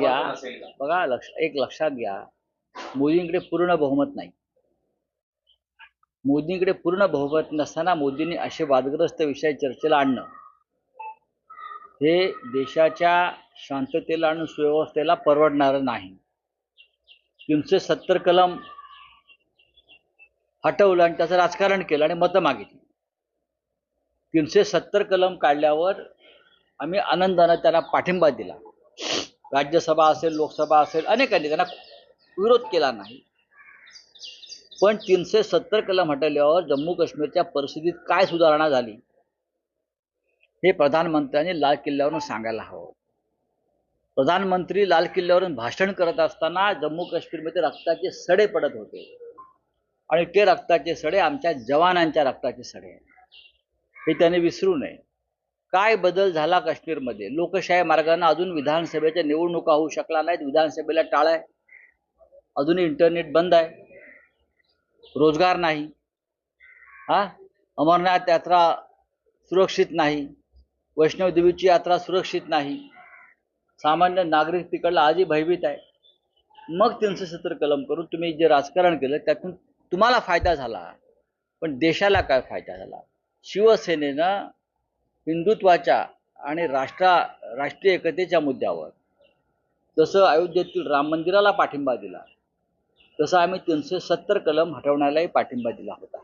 या. समर्थन असेल का? बघा लक्ष एक लक्षात घ्या. मोदींकडे पूर्ण बहुमत नाही. मोदींकडे पूर्ण बहुमत नसताना मोदींनी असे वादग्रस्त विषय चर्चेला आणणं. हे देशाच्या शांततेला आणि सुव्यवस्थेला परवडणारं नाही. तीनशे सत्तर कलम हटवलं आणि त्याचं राजकारण केलं आणि मतं मागितली. तीनशे सत्तर कलम काढल्यावर आम्ही आनंदानं त्यांना पाठिंबा दिला. राज्यसभा असेल लोकसभा असेल अनेकांनी त्यांना विरोध केला नाही. पण तीनशे सत्तर कलम हटवल्यावर जम्मू काश्मीरच्या परिस्थितीत काय सुधारणा झाली? हे प्रधानमंत्र्यांनी लाल किल्ल्यावरून सांगायला हवं. प्रधानमंत्री लाल किल्ल्यावरून भाषण करत असताना जम्मू काश्मीरमध्ये रक्ताचे सडे पडत होते. आणि ते रक्ताचे सडे आमच्या जवानांच्या रक्ताचे सडे हे त्याने विसरू नये. काय बदल झाला काश्मीरमध्ये? लोकशाही मार्गाने अजून विधानसभेच्या निवडणुका होऊ शकला नाहीत. विधानसभेला टाळाय अजूनही इंटरनेट बंद आहे. रोजगार नाही. हा? अमरनाथ यात्रा सुरक्षित नाही. वैष्णवदेवीची यात्रा सुरक्षित नाही. सामान्य नागरिक तिकडला आजही भयभीत आहे. मग तीनशे सत्तर कलम करून तुम्ही जे राजकारण केलं त्यातून तुम्हाला फायदा झाला. पण देशाला काय फायदा झाला? शिवसेनेनं हिंदुत्वाच्या आणि राष्ट्रा राष्ट्रीय एकतेच्या मुद्द्यावर. जसं अयोध्येतील राम मंदिराला पाठिंबा दिला तसं आम्ही तीनशे सत्तर कलम हटवण्यालाही पाठिंबा दिला होता.